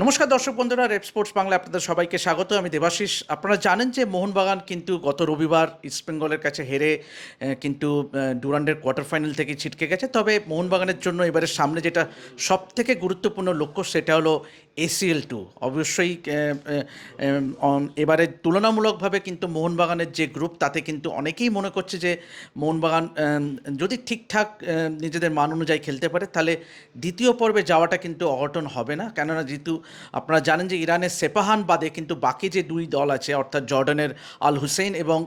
নমস্কার দর্শক বন্ধুরা, রেড স্পোর্টস বাংলা আপনাদের সবাইকে স্বাগত। আমি দেবাশিস। আপনারা জানেন যে মোহনবাগান কিন্তু গত রবিবার ইস্টবেঙ্গলের কাছে হেরে কিন্তু ডুরান্ডের কোয়ার্টার ফাইনাল থেকে ছিটকে গেছে। তবে মোহনবাগানের জন্য এবারে সামনে যেটা সব থেকে গুরুত্বপূর্ণ লক্ষ্য, সেটা হলো এসিএল টু অবশ্যই এবারে তুলনামূলকভাবে কিন্তু মোহনবাগানের যে গ্রুপ তাতে কিন্তু অনেকেই মনে করছে যে মোহনবাগান যদি ঠিকঠাক নিজেদের মান অনুযায়ী খেলতে পারে তাহলে দ্বিতীয় পর্বে যাওয়াটা কিন্তু অঘটন হবে না। কেননা যেহেতু আপনারা জানেন যে ইরানের সেপাহান বাদে কিন্তু বাকি যে দুই দল আছে অর্থাৎ জর্ডানের আল হুসেইন এবং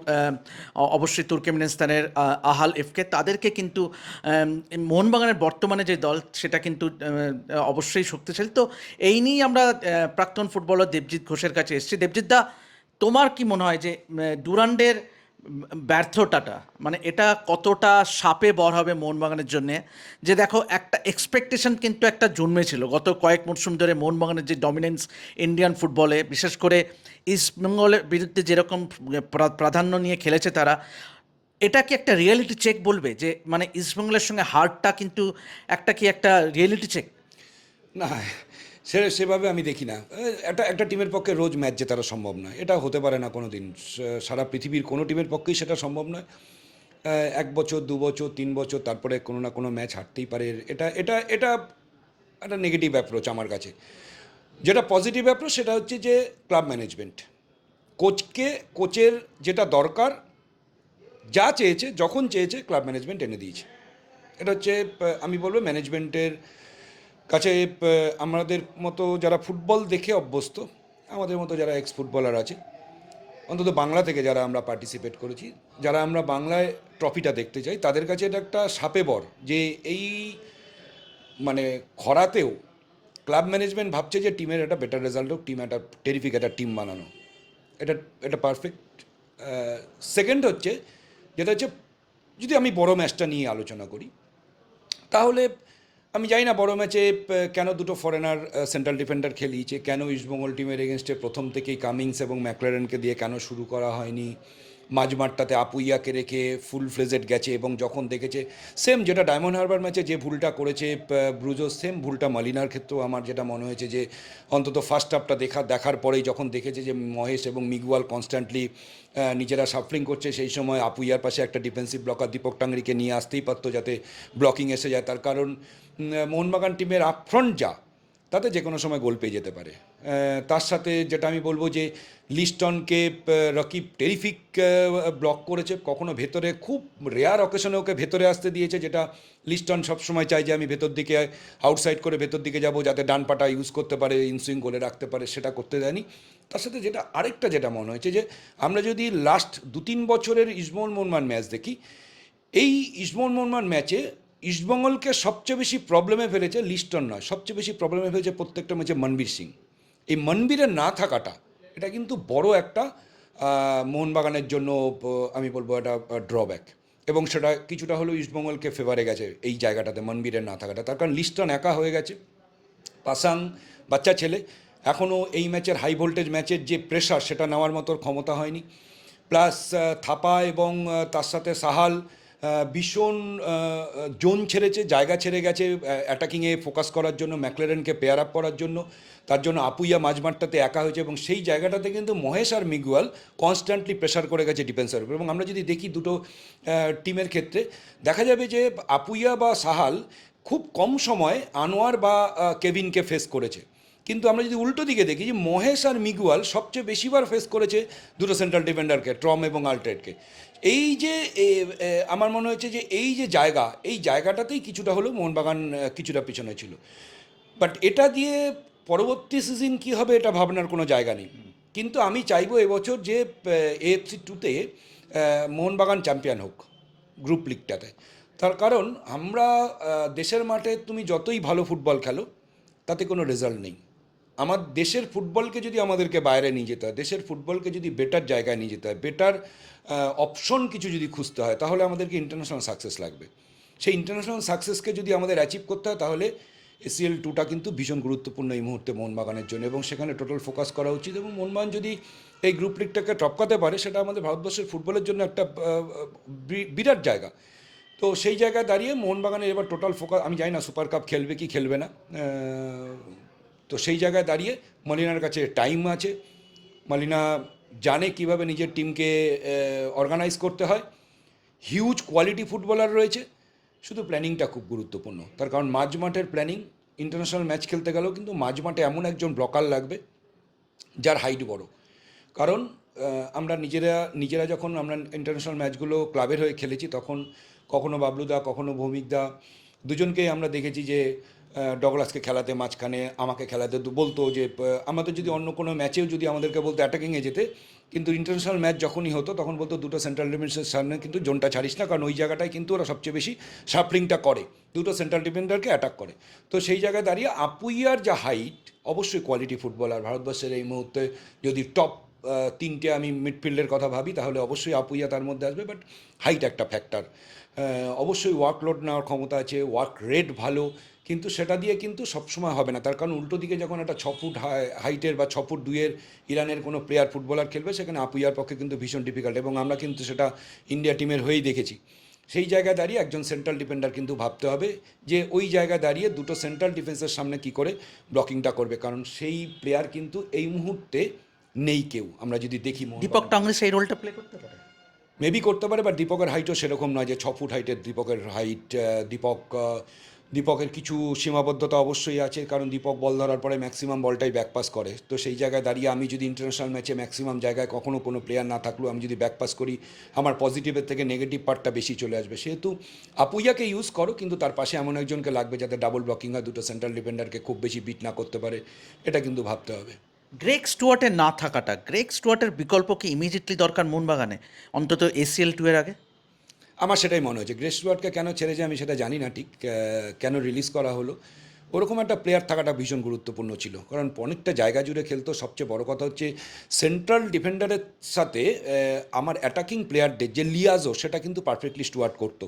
অবশ্যই তুর্কমেনিস্তানের আহ, আহাল এফকে তাদেরকে কিন্তু মোহনবাগানের বর্তমানে যে দল সেটা কিন্তু অবশ্যই শক্তিশালী। তো এই আমরা প্রাক্তন ফুটবলার দেবজিৎ ঘোষের কাছে এসেছি। দেবজিৎ দা, তোমার কি মনে হয় যে ডুরান্ডের ব্যর্থতাটা মানে এটা কতটা সাপে বর হবে মোহনবাগানের জন্য? যে দেখো, একটা এক্সপেকটেশন কিন্তু একটা জন্মেছিল। গত কয়েক মরশুম ধরে মোহনবাগানের যে ডমিনেন্স ইন্ডিয়ান ফুটবলে বিশেষ করে ইস্টবেঙ্গলের বিরুদ্ধে যেরকম প্রা- প্রাধান্য নিয়ে খেলেছে তারা, এটা কি একটা রিয়েলিটি চেক বলবে? যে মানে ইস্টবেঙ্গলের সঙ্গে হারটা কিন্তু একটা কি একটা রিয়েলিটি চেক না সে, সেভাবে আমি দেখি না। একটা একটা টিমের পক্ষে রোজ ম্যাচ জেতানো সম্ভব নয়। এটা হতে পারে না কোনো দিন সারা পৃথিবীর কোনো টিমের পক্ষেই সেটা সম্ভব নয়। এক বছর, দু বছর, তিন বছর, তারপরে কোনো না কোনো ম্যাচ হারতেই পারে। এটা এটা এটা একটা নেগেটিভ অ্যাপ্রোচ আমার কাছে। যেটা পজিটিভ অ্যাপ্রোচ সেটা হচ্ছে যে ক্লাব ম্যানেজমেন্ট কোচকে কোচের যেটা দরকার, যা চেয়েছে, যখন চেয়েছে ক্লাব ম্যানেজমেন্ট এনে দিয়েছে। এটা হচ্ছে, আমি বলব ম্যানেজমেন্টের কাছে আমাদের মতো যারা ফুটবল দেখে অভ্যস্ত, আমাদের মতো যারা এক্স ফুটবলার আছে, অন্তত বাংলা থেকে যারা আমরা পার্টিসিপেট করেছি, যারা আমরা বাংলায় ট্রফিটা দেখতে চাই, তাদের কাছে এটা একটা সাপে বর যে এই মানে খরাতেও ক্লাব ম্যানেজমেন্ট ভাবছে যে টিমের একটা বেটার রেজাল্ট হোক টিম একটা টেরিফিক একটা টিম বানানো। এটা এটা পারফেক্ট সেকেন্ড হচ্ছে, যেটা হচ্ছে, যদি আমি বড় ম্যাচটা নিয়ে আলোচনা করি, তাহলে আমি জানি না বড় ম্যাচে কেন দুটো ফরেনার সেন্ট্রাল ডিফেন্ডার খেলিয়েছে, কেন ইস্টবেঙ্গল টিমের এগেনস্টে প্রথম থেকেই কামিংস এবং ম্যাকলারেনকে দিয়ে কেন শুরু করা হয়নি? মাঝমাঠটাতে আপুইয়াকে রেখে ফুল ফ্লেজেড গেছে এবং যখন দেখেছে সেম যেটা ডায়মন্ড হারবার ম্যাচে যে ভুলটা করেছে ব্রুজো সেম ভুলটা মালিনার ক্ষেত্রেও আমার যেটা মনে হয়েছে যে, অন্তত ফার্স্ট হাফটা দেখা, দেখার পরেই যখন দেখেছে যে মহেশ এবং মিগুয়াল কনস্ট্যান্টলি নিজেরা সাফলিং করছে, সেই সময় আপুইয়ার পাশে একটা ডিফেন্সিভ ব্লকার দীপক টাংরিকে নিয়ে আসতেই পারতো যাতে ব্লকিং এসে যায়। তার কারণ মোহনবাগান টিমের আপফ্রন্ট যা, তাতে যে কোনো সময় গোল পেয়ে যেতে পারে। তার সাথে যেটা আমি বলব যে, লিস্টনকে রকিব টেরিফিক ব্লক করেছে। কখনো ভেতরে, খুব রেয়ার অকেশনে ওকে ভেতরে আসতে দিয়েছে, যেটা লিস্টন সবসময় চাই যে, আমি ভেতর দিকে আউটসাইড করে ভেতর দিকে যাব, যাতে ডান পাটা ইউজ করতে পারে ইনসুইং করে রাখতে পারে, সেটা করতে দেয়নি। তার সাথে যেটা, আরেকটা যেটা মনে হয়েছে যে, আমরা যদি লাস্ট দু তিন বছরের ইসমোল মোহনমান ম্যাচ দেখি, এই ইসমোল মোহনমান ম্যাচে ইস্টবেঙ্গলকে সবচেয়ে বেশি প্রবলেমে ফেলেছে লিস্টন নয়। সবচেয়ে বেশি প্রবলেমে ফেলেছে প্রত্যেকটা ম্যাচে মনবীর সিং এই মনবীরের না থাকাটা, এটা কিন্তু বড় একটা মোহনবাগানের জন্য আমি বলব একটা ড্রব্যাক এবং সেটা কিছুটা হলেও ইস্টবেঙ্গলকে ফেভারে গেছে এই জায়গাটাতে মনবীরের না থাকাটা। তার কারণ লিস্টন একা হয়ে গেছে। পাসাং বাচ্চা ছেলে এখনও এই ম্যাচের হাই ভোল্টেজ ম্যাচের যে প্রেশার সেটা নেওয়ার মতো ক্ষমতা হয়নি। প্লাস থাপা এবং তার সাথে সাহাল ভীষণ জোন ছেড়েছে, জায়গা ছেড়ে গেছে অ্যাটাকিংয়ে ফোকাস করার জন্য ম্যাকলেরেনকে পেয়ার আপ করার জন্য। তার জন্য আপুইয়া মাঝমাঠটাতে একা হয়েছে এবং সেই জায়গাটাতে কিন্তু মহেশ আর মিগুয়াল কনস্ট্যান্টলি প্রেশার করে গেছে ডিফেন্সের উপর। এবং আমরা যদি দেখি দুটো টিমের ক্ষেত্রে, দেখা যাবে যে আপুইয়া বা সাহাল খুব কম সময় আনোয়ার বা কেভিনকে ফেস করেছে। কিন্তু আমরা যদি উল্টো দিকে দেখি যে মহেশ আর মিগুয়াল সবচেয়ে বেশিবার ফেস করেছে দুটো সেন্ট্রাল ডিফেন্ডারকে ট্রম এবং আলট্রেটকে এই যে আমার মনে হচ্ছে যে এই যে জায়গা, এই জায়গাটাতেই কিছুটা হলেও মোহনবাগান কিছুটা পিছনে ছিল। বাট এটা দিয়ে পরবর্তী সিজন কি হবে এটা ভাবনার কোনো জায়গা নেই। কিন্তু আমি চাইব এবছর যে এএফসি টুতে মোহনবাগান চ্যাম্পিয়ন হোক, গ্রুপ লিগটাতে। তার কারণ আমরা দেশের মাঠে তুমি যতই ভালো ফুটবল খেলো, তাতে কোনো রেজাল্ট নেই। আমার দেশের ফুটবলকে যদি আমাদেরকে বাইরে নিয়ে যেতে হয়, দেশের ফুটবলকে যদি বেটার জায়গায় নিয়ে যেতে হয় বেটার অপশন কিছু যদি খুঁজতে হয়, তাহলে আমাদেরকে ইন্টারন্যাশনাল সাকসেস লাগবে। সেই ইন্টারন্যাশনাল সাকসেসকে যদি আমাদের অ্যাচিভ করতে হয়, তাহলে এসিএল টুটা কিন্তু ভীষণ গুরুত্বপূর্ণ এই মুহূর্তে মোহনবাগানের জন্য এবং সেখানে টোটাল ফোকাস করা উচিত এবং মোহনবাগান যদি এই গ্রুপ লিগটাকে টপকাতে পারে, সেটা আমাদের ভারতবর্ষের ফুটবলের জন্য একটা বিরাট জায়গা। তো সেই জায়গায় দাঁড়িয়ে মোহনবাগানের এবার টোটাল ফোকাস আমি জানি না সুপার কাপ খেলবে কি খেলবে না তো সেই জায়গায় দাঁড়িয়ে মলিনার কাছে টাইম আছে। মলিনা জানে কীভাবে নিজের টিমকে অর্গানাইজ করতে হয়। হিউজ কোয়ালিটি ফুটবলার রয়েছে। শুধু প্ল্যানিংটা খুব গুরুত্বপূর্ণ। তার কারণ মাঝ মাঠের প্ল্যানিং ইন্টারন্যাশনাল ম্যাচ খেলতে গেলেও কিন্তু মাঝ মাঠে এমন একজন ব্লকার লাগবে, যার হাইট বড়। কারণ আমরা নিজেরা নিজেরা যখন আমরা ইন্টারন্যাশনাল ম্যাচগুলো ক্লাবের হয়ে খেলেছি, তখন কখনো বাবলুদা কখনো ভৌমিকদা দুজনকেই আমরা দেখেছি যে ডগলাসকে খেলাতে মাঝখানে আমাকে খেলাতে বলতো যে আমাদের যদি অন্য কোনো ম্যাচেও যদি আমাদেরকে বলতো অ্যাটাকিংয়ে যেতে, কিন্তু ইন্টারন্যাশনাল ম্যাচ যখনই হতো, তখন বলতো দুটো সেন্ট্রাল ডিফেন্সের সামনে কিন্তু জোনটা ছাড়িস না, কারণ ওই জায়গাটায় কিন্তু ওরা সবচেয়ে বেশি শাফলিংটা করে। দুটো সেন্ট্রাল ডিফেন্ডারকে অ্যাটাক করে। তো সেই জায়গায় দাঁড়িয়ে আপুইয়ার যা হাইট অবশ্যই কোয়ালিটি ফুটবলার ভারতবর্ষের এই মুহূর্তে যদি টপ তিনটে আমি মিডফিল্ডের কথা ভাবি, তাহলে অবশ্যই আপুইয়া তার মধ্যে আসবে বাট হাইট একটা ফ্যাক্টর অবশ্যই ওয়ার্কলোড নেওয়ার ক্ষমতা আছে ওয়ার্ক রেট ভালো কিন্তু সেটা দিয়ে কিন্তু সবসময় হবে না। তার কারণ উল্টো দিকে যখন একটা ছ ফুট হাইটের বা ছ ফুট দুইয়ের ইরানের কোনো প্লেয়ার ফুটবলার খেলবে সেখানে আপুইয়ার পক্ষে কিন্তু ভীষণ ডিফিকাল্ট এবং আমরা কিন্তু সেটা ইন্ডিয়া টিমের হয়েই দেখেছি। সেই জায়গায় দাঁড়িয়ে একজন সেন্ট্রাল ডিফেন্ডার কিন্তু ভাবতে হবে যে ওই জায়গায় দাঁড়িয়ে দুটো সেন্ট্রাল ডিফেন্সের সামনে কি করে ব্লকিংটা করবে। কারণ সেই প্লেয়ার কিন্তু এই মুহূর্তে নেই কেউ। আমরা যদি দেখি দীপক টাংরি সেই রোলটা প্লে করতে পারে? মেবি করতে পারে বা দীপকের হাইটও সেরকম নয় যে ছ ফুট হাইটের দীপকের হাইট দীপক দীপকের কিছু সীমাবদ্ধতা অবশ্যই আছে, কারণ দীপক বল ধরার পরে ম্যাক্সিমাম বলটাই ব্যাকপাস করে। তো সেই জায়গায় দাঁড়িয়ে আমি যদি ইন্টারন্যাশনাল ম্যাচে ম্যাক্সিমাম জায়গায় কখনো কোনো প্লেয়ার না থাকলেও আমি যদি ব্যাকপাস করি, আমার পজিটিভের থেকে নেগেটিভ পার্টটা বেশি চলে আসবে। সেহেতু আপুইয়াকে ইউজ করো, কিন্তু তার পাশে এমন একজনকে লাগবে যাতে ডাবল ব্লকিং হয়, দুটো সেন্ট্রাল ডিফেন্ডারকে খুব বেশি বিট না করতে পারে, এটা কিন্তু ভাবতে হবে। গ্রেক স্টুয়ার্টের না থাকাটা গ্রেক স্টুয়ার্টের বিকল্প কি ইমিডিয়েটলি দরকার মোহনবাগানে? অন্তত এসিএল টু এর আগে? আমার সেটাই মনে হয়েছে। গ্রেস ওয়ার্ডকে কেন ছেড়ে যায় আমি সেটা জানি না ঠিক কেন রিলিজ করা হলো। ওরকম একটা প্লেয়ার থাকাটা ভীষণ গুরুত্বপূর্ণ ছিল। কারণ অনেকটা জায়গা জুড়ে খেলতো। সবচেয়ে বড় কথা হচ্ছে সেন্ট্রাল ডিফেন্ডারের সাথে আমার অ্যাটাকিং প্লেয়ারদের যে লিয়াজো সেটা কিন্তু পারফেক্টলি স্টুয়ার্ট করতো।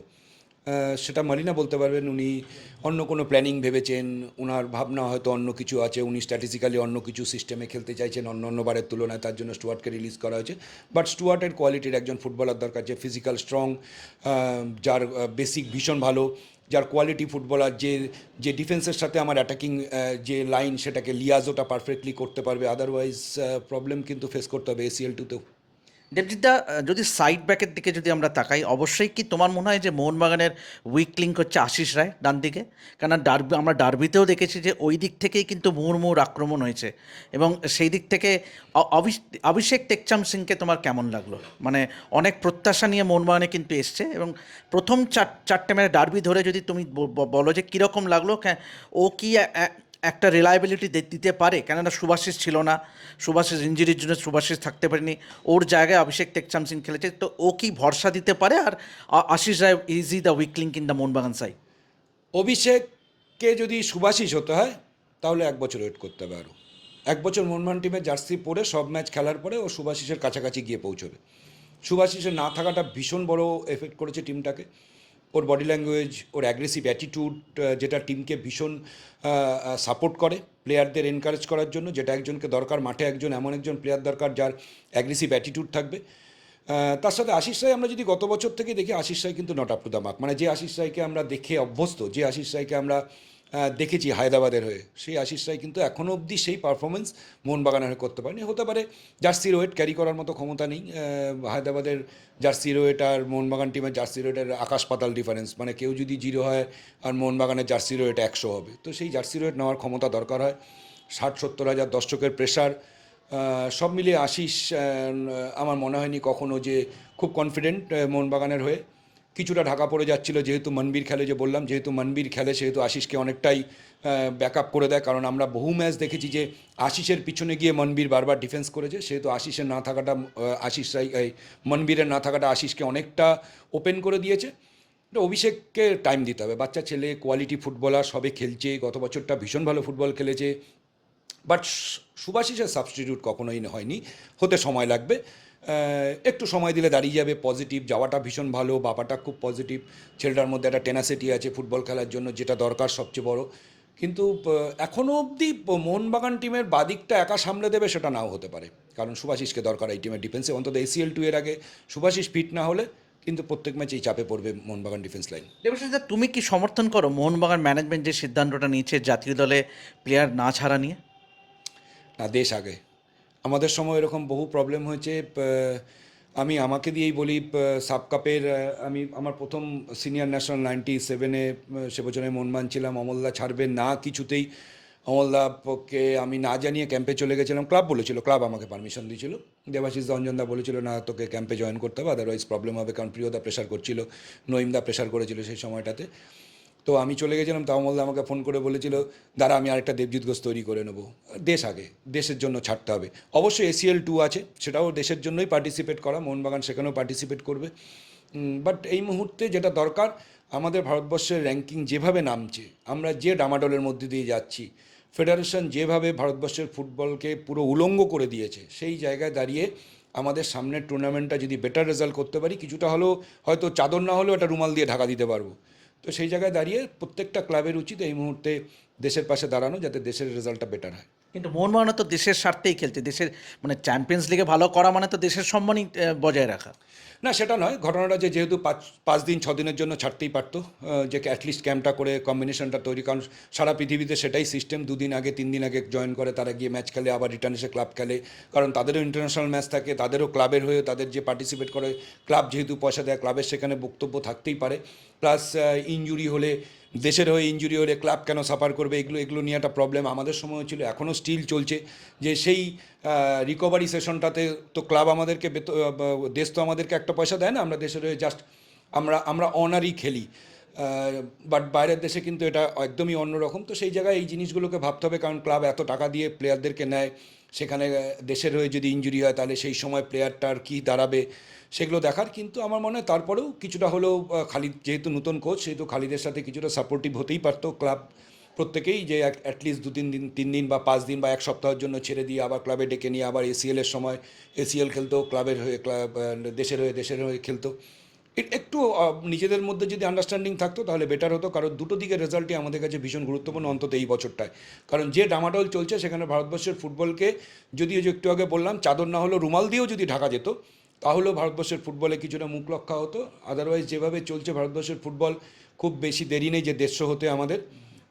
সেটা মারিনা বলতে পারবেন। উনি অন্য কোনো প্ল্যানিং ভেবেছেন। ওনার ভাবনা হয়তো অন্য কিছু আছে। উনি স্ট্র্যাটেজিক্যালি অন্য কিছু সিস্টেমে খেলতে চাইছেন অন্য অন্য বারের তুলনায়। তার জন্য স্টুয়ার্টকে রিলিজ করা হয়েছে। বাট স্টুয়ার্টের কোয়ালিটির একজন ফুটবলার দরকার যে ফিজিক্যাল স্ট্রং যার বেসিক ভীষণ ভালো, যার কোয়ালিটি ফুটবলার যে যে ডিফেন্সের সাথে আমার অ্যাটাকিং যে লাইন সেটাকে লিয়াজোটা পারফেক্টলি করতে পারবে। আদারওয়াইজ প্রবলেম কিন্তু ফেস করতে হবে এসিএল টুতেও দেবজিৎদা যদি সাইড ব্যাকের দিকে যদি আমরা তাকাই, অবশ্যই কি তোমার মনে হয় যে মোহনবাগানের উইক লিঙ্ক হচ্ছে আশিস রায় ডান দিকে? কেন ডারবি, আমরা ডারবিতেও দেখেছি যে ওই দিক থেকেই কিন্তু মুহুর্মুহুর আক্রমণ হয়েছে। এবং সেই দিক থেকে অভিষেক টেকচাম সিংকে তোমার কেমন লাগল? মানে অনেক প্রত্যাশা নিয়ে মোহনবাগানে কিন্তু এসছে এবং প্রথম চার, চারটে ম্যাচে ডারবি ধরে যদি তুমি বলো যে কীরকম লাগল ও কি একটা রিলায়েবিলিটি দিতে পারে। কেননা সুভাষিস ছিল না। সুভাষিস ইঞ্জুরির জন্য সুভাষিস থাকতে পারেনি। ওর জায়গায় অভিষেক টেকচাম সিং খেলেছে। তো ও কি ভরসা দিতে পারে? আর Ashish Rai is the weakling in the Mohun Bagan side অভিষেককে যদি সুভাষিস হতে হয়, তাহলে এক বছর ওয়েট করতে হবে আরও। এক বছর মোহনবাগান টিমের জার্সি পরে সব ম্যাচ খেলার পরে ও সুভাষিসের কাছাকাছি গিয়ে পৌঁছবে। সুভাষিসের না থাকাটা ভীষণ বড় এফেক্ট করেছে টিমটাকে ওর বডি ল্যাঙ্গুয়েজ ওর অ্যাগ্রেসিভ অ্যাটিটিউড যেটা টিমকে ভীষণ সাপোর্ট করে প্লেয়ারদের এনকারেজ করার জন্য, যেটা একজনকে দরকার, মাঠে একজন, এমন একজন প্লেয়ার দরকার যার অ্যাগ্রেসিভ অ্যাটিটিউড থাকবে। তার সাথে আশিস রায় আমরা যদি গত বছর থেকে দেখি, আশিস রায় কিন্তু not up to the mark মানে যে আশিস রায়কে আমরা দেখে অভ্যস্ত, যে আশিস রায়কে আমরা দেখেছি হায়দ্রাবাদের হয়ে। সেই আশিস রায় কিন্তু এখনও অবধি সেই পারফরমেন্স মোহনবাগানের হয়ে করতে পারেনি। হতে পারে জার্সি ওয়েট ক্যারি করার মতো ক্ষমতা নেই। হায়দ্রাবাদের জার্সি রোয়েট আর মোহনবাগান টিমের জার্সি ওয়েটের আকাশ পাতাল ডিফারেন্স মানে কেউ যদি জিরো হয় আর মোহনবাগানের জার্সি ওয়েট একশো হবে। তো সেই জার্সি ওয়েট নেওয়ার ক্ষমতা দরকার হয়। ষাট, সত্তর হাজার দর্শকের প্রেশার সব মিলিয়ে আশিস আমার মনে হয়নি কখনো যে খুব কনফিডেন্ট মোহনবাগানের হয়ে। কিছুটা ঢাকা পড়ে যাচ্ছিল, যেহেতু মনবীর খেলে যে বললাম, যেহেতু মনবীর খেলে, সেহেতু আশিসকে অনেকটাই ব্যাক আপ করে দেয়। কারণ আমরা বহু ম্যাচ দেখেছি যে আশিসের পিছনে গিয়ে মনবীর বারবার ডিফেন্স করেছে। সেহেতু আশিসের না থাকাটা আশিস মনবীরের না থাকাটা আশিসকে অনেকটা ওপেন করে দিয়েছে। এটা অভিষেককে টাইম দিতে হবে। বাচ্চা, ছেলে কোয়ালিটি ফুটবলার সবে খেলছে। গত বছরটা ভীষণ ভালো ফুটবল খেলেছে। বাট সুভাষিসের সাবস্টিটিউট কখনোই হয়নি। হতে সময় লাগবে। একটু সময় দিলে দাঁড়িয়ে যাবে পজিটিভ যাওয়াটা ভীষণ ভালো, বাবাটা খুব পজিটিভ ছেলেটার মধ্যে একটা টেনাসিটি আছে ফুটবল খেলার জন্য, যেটা দরকার সবচেয়ে বড়। কিন্তু এখনও অবধি মোহনবাগান টিমের বাদিকটা একা সামলে দেবে সেটা নাও হতে পারে। কারণ সুভাষিসকে দরকার এই টিমের ডিফেন্সে অন্তত এসিএল টু এর আগে সুভাষিস ফিট না হলে কিন্তু প্রত্যেক ম্যাচেই চাপে পড়বে মোহনবাগান ডিফেন্স লাইন তুমি কি সমর্থন করো মোহনবাগান ম্যানেজমেন্ট যে সিদ্ধান্তটা নিয়েছে জাতীয় দলে প্লেয়ার না ছাড়া নিয়ে? না, দেশ আগে। আমাদের সময় এরকম বহু প্রবলেম হয়েছে আমি আমাকে দিয়েই বলি প- সাব কাপের আমি আমার প্রথম সিনিয়র ন্যাশনাল নাইনটি সেভেনে সে বছরে মন মানছিলাম, অমলদা ছাড়বে না কিছুতেই। অমলদাকে আমি না জানিয়ে ক্যাম্পে চলে গেছিলাম ক্লাব বলেছিল ক্লাব আমাকে পারমিশন দিয়েছিল। দেবাশিস দঞ্জনদা বলেছিল, না, তোকে ক্যাম্পে জয়েন করতে হবে আদারওয়াইজ প্রবলেম হবে, কারণ প্রিয়দা প্রেশার করছিল নঈমদা প্রেশার করেছিল সেই সময়টাতে। তো আমি চলে গেছিলাম, তাও মল্লা আমাকে ফোন করে বলেছিল, দাঁড়া, আমি আরেকটা দেবজিৎ ঘোষ তৈরি করে নেব। দেশ আগে, দেশের জন্য ছাড়তে হবে। অবশ্যই এসিএল টু আছে, সেটাও দেশের জন্যই পার্টিসিপেট করা, মোহনবাগান সেখানেও পার্টিসিপেট করবে। বাট এই মুহূর্তে যেটা দরকার, আমাদের ভারতবর্ষের র্যাঙ্কিং যেভাবে নামছে, আমরা যে ডামাডোলের মধ্যে দিয়ে যাচ্ছি ফেডারেশন যেভাবে ভারতবর্ষের ফুটবলকে পুরো উলঙ্গ করে দিয়েছে, সেই জায়গায় দাঁড়িয়ে আমাদের সামনের টুর্নামেন্টটা যদি বেটার রেজাল্ট করতে পারি, কিছুটা হলেও হয়তো চাদর না হলেও একটা রুমাল দিয়ে ঢাকা দিতে পারব। তো সেই জায়গায় দাঁড়িয়ে প্রত্যেকটা ক্লাবের উচিত এই মুহূর্তে দেশের পাশে দাঁড়ানো যাতে দেশের রেজাল্টটা বেটার হয়। কিন্তু মোহনবাগান তো দেশের স্বার্থেই খেলছে, দেশের মানে চ্যাম্পিয়ন্স লিগে ভালো করা মানে তো দেশের সম্মানই বজায় রাখা। না, সেটা নয়। ঘটনাটা যে যেহেতু পাঁচ পাঁচ দিন ছ দিনের জন্য ছাড়তেই পারত যে অ্যাটলিস্ট ক্যাম্পটা করে কম্বিনেশনটা তৈরি, কারণ সারা পৃথিবীতে সেটাই সিস্টেম দুদিন আগে, তিন দিন আগে জয়েন করে, তারা গিয়ে ম্যাচ খেলে, আবার রিটার্ন এসে ক্লাব খেলে। কারণ তাদেরও ইন্টারন্যাশনাল ম্যাচ থাকে, তাদেরও ক্লাবের হয়ে তাদের যে পার্টিসিপেট করে ক্লাব যেহেতু পয়সা দেয় ক্লাবের সেখানে বক্তব্য থাকতেই পারে। প্লাস ইঞ্জুরি হলে দেশের হয়ে ইঞ্জুরি হলে ক্লাব কেন সাফার করবে? এগুলো এগুলো নিয়ে একটা প্রবলেম আমাদের সময় ছিল। এখনও স্টিল চলছে যে সেই রিকভারি সেশনটাতে তো ক্লাব আমাদেরকে দেশ তো আমাদেরকে একটা পয়সা দেয় না? আমরা দেশের হয়ে জাস্ট আমরা আমরা অনারই খেলি। বাট বাইরের দেশে কিন্তু এটা একদমই অন্যরকম। তো সেই জায়গায় এই জিনিসগুলোকে ভাবতে হবে, কারণ ক্লাব এত টাকা দিয়ে প্লেয়ারদেরকে নেয়, সেখানে দেশের হয়ে যদি ইঞ্জুরি হয়, তাহলে সেই সময় প্লেয়ারটার কী দাঁড়াবে, সেগুলো দেখার। কিন্তু আমার মনে হয় তারপরেও কিছুটা হলেও খালিদ যেহেতু নতুন কোচ সেহেতু খালিদের সাথে কিছুটা সাপোর্টিভ হতেই পারতো ক্লাব প্রত্যেকেই, যে অ্যাটলিস্ট দু তিন দিন তিন দিন বা পাঁচ দিন বা এক সপ্তাহের জন্য ছেড়ে দিয়ে আবার ক্লাবে ডেকে নিয়ে, আবার এসিএলের সময় এসিএল খেলতো ক্লাবের হয়ে ক্লাব দেশের হয়ে দেশের হয়ে খেলতো। একটু নিজেদের মধ্যে যদি আন্ডারস্ট্যান্ডিং থাকতো তাহলে বেটার হতো। কারণ দুটো দিকের রেজাল্টই আমাদের কাছে ভীষণ গুরুত্বপূর্ণ অন্তত এই বছরটায়। কারণ যে ডামাডোল চলছে, সেখানে ভারতবর্ষের ফুটবলকে যদিও একটু আগে বললাম, চাদর না হলেও রুমাল দিয়েও যদি ঢাকা যেত, তাহলেও ভারতবর্ষের ফুটবলে কিছুটা মুখ রক্ষা হতো। আদারওয়াইজ যেভাবে চলছে ভারতবর্ষের ফুটবল, খুব বেশি দেরি নেই যে দেড়শো হতে আমাদের।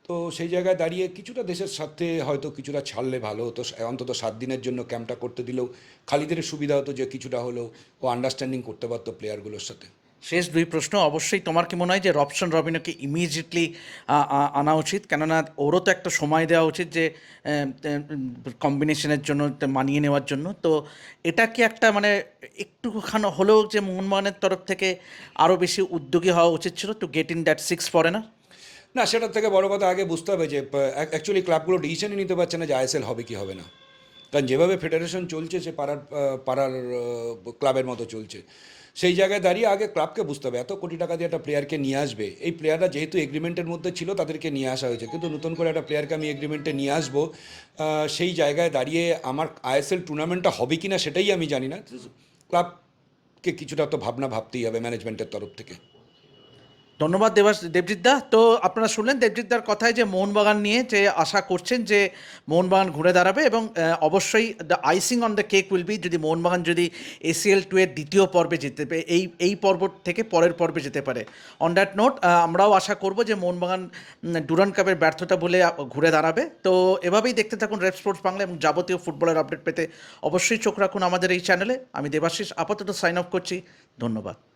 তো সেই জায়গায় দাঁড়িয়ে কিছুটা দেশের সাথে হয়তো কিছুটা ছাড়লে ভালো হতো। অন্তত সাত দিনের জন্য ক্যাম্পটা করতে দিলেও খালিদের সুবিধা হতো যে কিছুটা হলেও ও আন্ডারস্ট্যান্ডিং করতে পারতো প্লেয়ারগুলোর সাথে। শেষ দুই প্রশ্ন, অবশ্যই তোমার কি মনে হয় যে রবসন রবিনোকে ইমিডিয়েটলি আনা উচিত? কেননা ওরও তো একটা সময় দেওয়া উচিত যে কম্বিনেশনের জন্য, মানিয়ে নেওয়ার জন্য। তো এটা কি একটা মানে একটুখানি হলেও যে মোহনবাগানের তরফ থেকে আরও বেশি উদ্যোগী হওয়া উচিত ছিল? To get in that six foreigner না? না, সেটার থেকে বড় কথা আগে বুঝতে হবে যে অ্যাকচুয়ালি ক্লাবগুলো ডিসিশনই নিতে পারছে না যে আইএসএল হবে কি হবে না। কারণ যেভাবে ফেডারেশন চলছে, সে পাড়ার পাড়ার ক্লাবের মতো চলছে। সেই জায়গায় দাঁড়িয়ে আগে ক্লাবকে বুঝতে হবে। এত কোটি টাকা দিয়ে একটা প্লেয়ারকে নিয়ে আসবে, এই প্লেয়াররা যেহেতু এগ্রিমেন্টের মধ্যে ছিল, তাদেরকে নিয়ে আসা হয়েছে। কিন্তু নতুন করে একটা প্লেয়ারকে আমি এগ্রিমেন্টে নিয়ে আসব সেই জায়গায় দাঁড়িয়ে আমার আইএসএল টুর্নামেন্টটা হবে কি না সেটাই আমি জানি না। ক্লাবকে কিছুটা তো ভাবনা ভাবতেই হবে ম্যানেজমেন্টের তরফ থেকে। ধন্যবাদ দেবাস দেবজিৎদা তো আপনারা শুনলেন দেবজিৎদার কথায় যে মোহনবাগান নিয়ে যে আশা করছেন যে মোহনবাগান ঘুরে দাঁড়াবে এবং অবশ্যই the icing on the cake will be যদি মোহনবাগান যদি এসিএল টু এর দ্বিতীয় পর্বে যেতে এই এই পর্ব থেকে পরের পর্বে যেতে পারে। অন দ্যাট নোট আমরাও আশা করব যে মোহনবাগান ডুরান কাপের ব্যর্থতা বলে ঘুরে দাঁড়াবে। তো এভাবেই দেখতে থাকুন রেড স্পোর্টস বাংলা এবং যাবতীয় ফুটবলের আপডেট পেতে অবশ্যই চোখ রাখুন আমাদের এই চ্যানেলে আমি দেবাশিস, আপাতত সাইন আপ করছি। ধন্যবাদ।